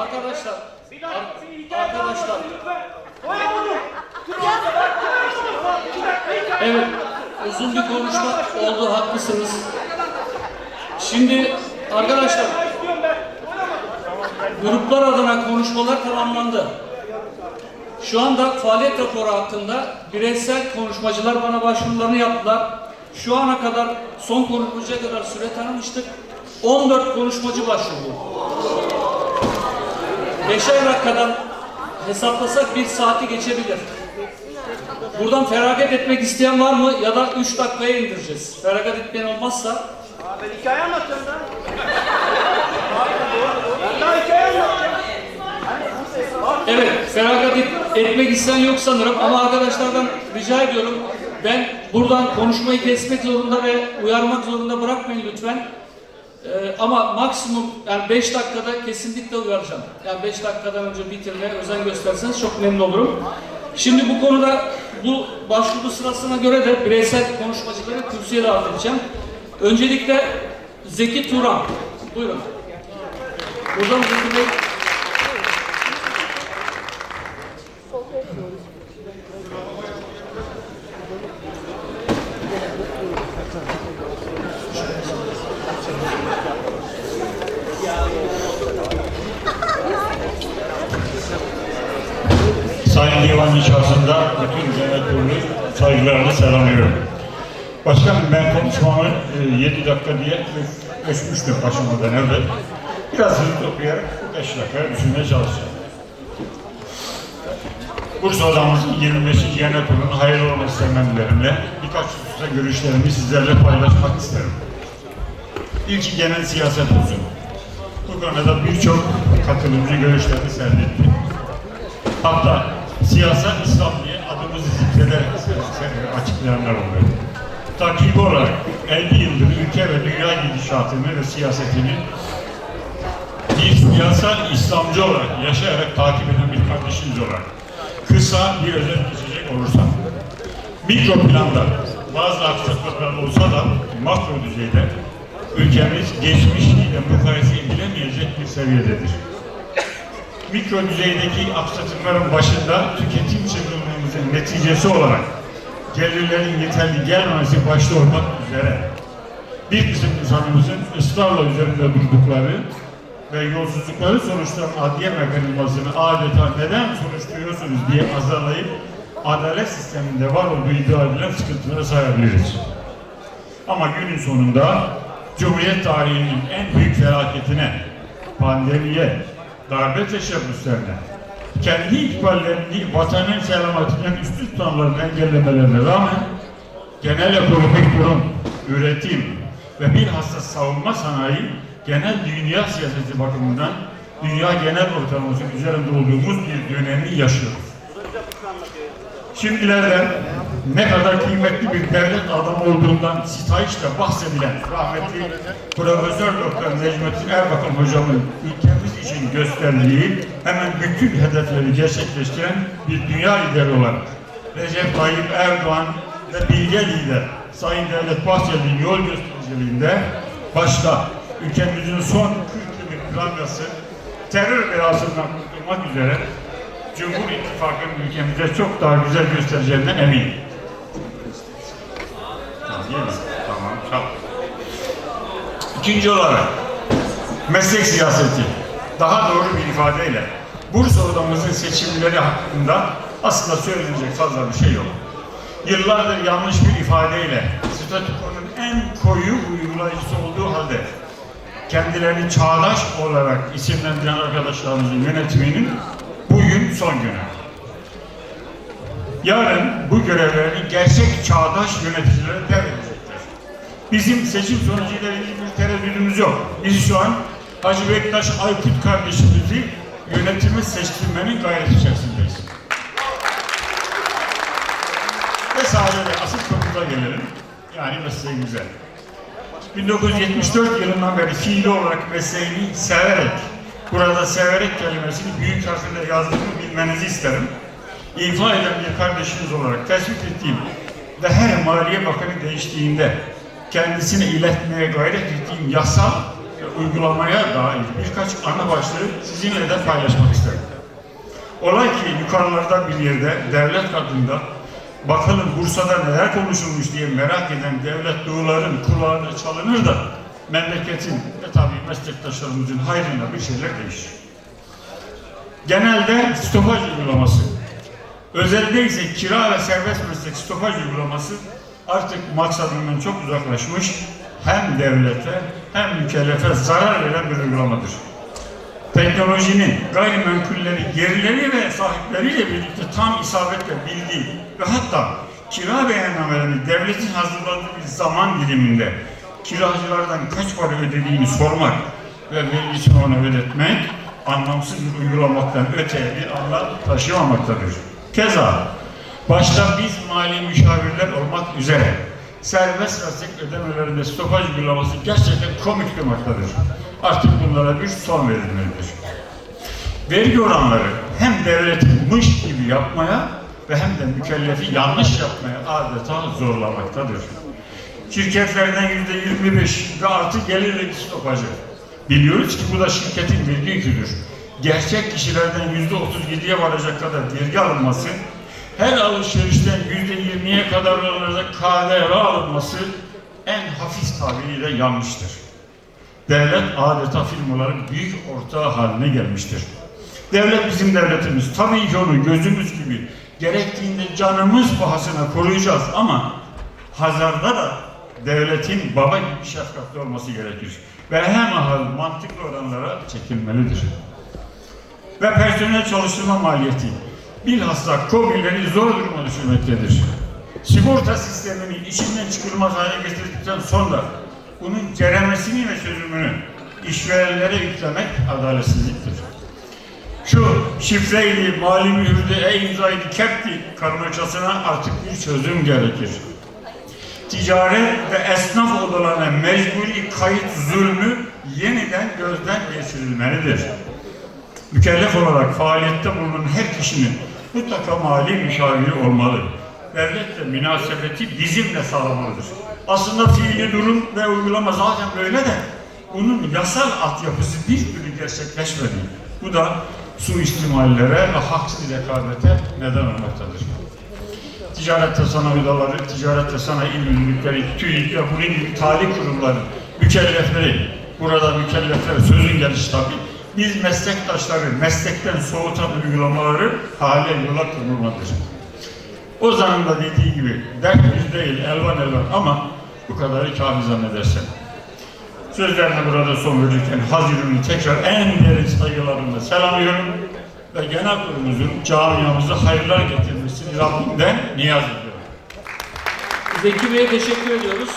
Arkadaşlar, Bir dakika, arkadaşlar, evet uzun bir konuşma oldu, haklısınız. Şimdi arkadaşlar, gruplar adına konuşmalar tamamlandı. Şu anda faaliyet raporu hakkında bireysel konuşmacılar bana başvurularını yaptılar. Şu ana kadar son konuşmacıya kadar süre tanımıştık. 14 konuşmacı başvurdu. Beşer dakikadan hesaplasak bir saati geçebilir. Buradan feragat etmek isteyen var mı ya da 3 dakikaya indireceğiz. Feragat etmeyen olmazsa Aa, ben hikaye anlatıyorum da. Ben daha hikaye anlatacağım. Evet, feragat et- etmek isteyen yok sanırım ama arkadaşlardan rica ediyorum. Ben buradan konuşmayı kesmek zorunda ve uyarmak zorunda bırakmayın lütfen. Ee, ama maksimum yani 5 dakikada kesinlikle uyaracağım. Yani 5 dakikadan önce bitirmeye özen gösterseniz çok memnun olurum. Şimdi bu konuda bu başvuru sırasına göre de bireysel konuşmacıları kürsüye davet edeceğim. Öncelikle Zeki Turan. Buyurun. Buradan Zeki Bey Divan İnşası'nda bütün genel kurulu saygılarını selamlıyorum. Başkanım ben konuşmamı 7 dakika diye ölçmüştüm başlamadan evvel. Biraz hızlı okuyarak 5 dakika düşünmeye çalışacağım. Bursa Odamızın 25. Genel Kurulu'nun hayırlı olması temennilerimle birkaç hususta görüşlerimi sizlerle paylaşmak isterim. İlki genel siyaset olsun. Bu konuda birçok katılımcı görüşlerini sergiletti. Siyasal İslam diye adımızı zikreterek açıklayanlar oluyor. Takip olarak 50 yıldır ülke ve dünya gidişatını ve siyasetini bir siyasal İslamcı olarak yaşayarak takip eden bir kardeşiniz olarak kısa bir özet geçecek olursam mikro planda bazı aksaklıklar olsa da makro düzeyde ülkemiz geçmişiyle mukayese edilemeyecek bir seviyededir mikro düzeydeki aksatımların başında tüketim çılgınlığımızın neticesi olarak gelirlerin yeterli gelmemesi başta olmak üzere bir kısım insanımızın ısrarla üzerinde durdukları ve yolsuzlukları sonuçlanan adliye mekanizmasını adeta neden sonuçluyorsunuz diye azarlayıp adalet sisteminde var olduğu iddia edilen sıkıntılara sayabiliriz. Ama günün sonunda Cumhuriyet tarihinin en büyük felaketine, pandemiye, darbe teşebbüslerine, kendi ikballerini vatanın selametinden üstün tutanların engellemelerine rağmen genel ekonomik durum, üretim ve bilhassa savunma sanayi genel dünya siyaseti bakımından dünya genel ortalaması üzerinde olduğumuz bir dönemi yaşıyoruz. Şimdilerden ne kadar kıymetli bir devlet adamı olduğundan sitayişle bahsedilen rahmetli Profesör Doktor Necmettin Erbakan hocamın ülkemiz için gösterdiği hemen bütün hedefleri gerçekleştiren bir dünya lideri olarak Recep Tayyip Erdoğan ve bilge lider Sayın Devlet Bahçeli'nin yol göstericiliğinde başta ülkemizin son 40 yıllık plangası terör belasından kurtulmak üzere Cumhur İttifakı'nın ülkemize çok daha güzel göstereceğinden eminim. Tamam, değil mi? Tamam, çok. İkinci olarak meslek siyaseti. Daha doğru bir ifadeyle Bursa odamızın seçimleri hakkında aslında söylenecek fazla bir şey yok. Yıllardır yanlış bir ifadeyle statükonun en koyu uygulayıcısı olduğu halde kendilerini çağdaş olarak isimlendiren arkadaşlarımızın yönetiminin bugün son günü. Yarın bu görevlerini gerçek çağdaş yöneticilere devredecekler. Bizim seçim sonucuyla ilgili bir tereddüdümüz yok. Biz şu an Hacı Bektaş Aykut kardeşimizi yönetimi seçtirmenin gayreti içerisindeyiz. Ve sadece asıl konumuza gelelim. Yani mesleğimize. 1974 yılından beri fiili olarak mesleğini severek, burada severek kelimesini büyük harflerle yazdığımı bilmenizi isterim. İfa eden bir kardeşiniz olarak tespit ettiğim ve her Maliye Bakanı değiştiğinde kendisine iletmeye gayret ettiğim yasal uygulamaya dair birkaç ana başlığı sizinle de paylaşmak isterim. Olay ki yukarılarda bir yerde devlet kadında bakalım Bursa'da neler konuşulmuş diye merak eden devlet doğuların kulağına çalınır da memleketin ve tabii meslektaşlarımızın hayrına bir şeyler değişir. Genelde stopaj uygulaması, özelde ise kira ve serbest meslek stopaj uygulaması artık maksadından çok uzaklaşmış hem devlete hem mükellefe zarar veren bir uygulamadır teknolojinin gayrimenkulleri gerileri ve sahipleriyle birlikte tam isabetle bildiği ve hatta kira beyannamelerini devletin hazırladığı bir zaman diliminde kiracılardan kaç para ödediğini sormak ve vergisini ona ödetmek anlamsız bir uygulamaktan öteye bir anlam taşımamaktadır. Keza başta biz mali müşavirler olmak üzere serbest meslek ödemelerinde stopaj uygulaması gerçekten komik durmaktadır. Artık bunlara bir son verilmelidir. Vergi oranları hem devleti mış gibi yapmaya ve hem de mükellefi yanlış yapmaya adeta zorlamaktadır. Şirketlerden yüzde 25 ve artı gelir vergi stopajı. Biliyoruz ki bu da şirketin vergi yüküdür. Gerçek kişilerden yüzde 37'ye varacak kadar vergi alınması, her alışverişten yüzde 20'ye kadar olacak KDV alınması en hafif tabiriyle yanlıştır devlet adeta firmaların büyük ortağı haline gelmiştir. Devlet bizim devletimiz. Tabii ki onu gözümüz gibi gerektiğinde canımız pahasına koruyacağız ama hazarda da devletin baba gibi şefkatli olması gerekir. Ve hemen mantıklı oranlara çekilmelidir. Ve personel çalıştırma maliyeti bilhassa KOBİ'leri zor duruma düşürmektedir. Sigorta sistemini içinden çıkılmaz hale getirdikten sonra bunun ceremesini ve çözümünü işverenlere yüklemek adaletsizliktir. Şu şifreydi, mali mühürdü, e-imzaydı, kepti karmaşasına artık bir çözüm gerekir. Ticaret ve esnaf odalarına mecburi kayıt zulmü yeniden gözden geçirilmelidir. Mükellef olarak faaliyette bulunan her kişinin mutlaka mali müşaviri olmalı. Devletle münasebeti bizimle sağlamalıdır. Aslında fiili durum ve uygulama zaten böyle de bunun yasal altyapısı bir türlü gerçekleşmedi. Bu da suistimallere ve haksız rekabete neden olmaktadır. Ticaret ve sanayi odaları, ticaret ve sanayi il müdürlükleri, TÜİK ve bunun gibi tali kurumların mükellefleri, burada mükellefler sözün gelişi tabii, biz meslektaşları meslekten soğutan uygulamaları hale yola kurulmadır. O zaman da dediği gibi dert yüz değil elvan elvan ama bu kadarı kafi zannedersen. Sözlerine burada son verirken Haziran'ı tekrar en derin saygılarımla selamlıyorum ve genel kurumumuzun camiamıza hayırlar getirmesini Rabbimden niyaz ediyorum. Zeki Bey'e teşekkür ediyoruz.